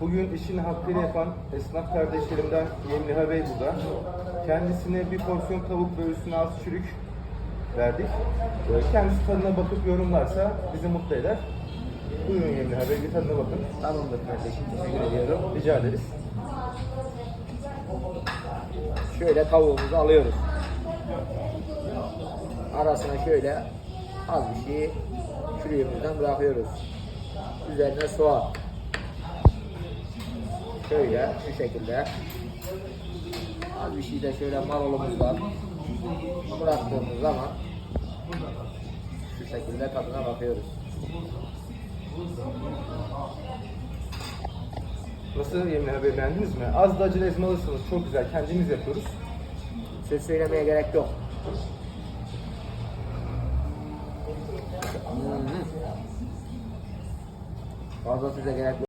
Bugün işini hakkıyla yapan esnaf kardeşlerimden Yemliha Bey burada. Kendisine bir porsiyon tavuk ve üstüne az çürük verdik. Kendisi tadına bakıp yorumlarsa bizi mutlu eder. Buyurun Yemliha Bey bir tadına bakın. Tamamdır kardeşim. Teşekkür ediyorum. Rica ederiz. Şöyle tavuğumuzu alıyoruz. Arasına şöyle az bir şey çürüğümüzden bırakıyoruz. Üzerine soğan. Şöyle şu şekilde. Az bir şey de şöyle marulumuzdan bıraktığımız zaman şu şekilde tadına bakıyoruz. Nasıl Bey beğendiniz mi? Az da acele ezme alırsanız çok güzel. Kendimiz yapıyoruz. Söz söylemeye gerek yok. Fazla söze gerek yok.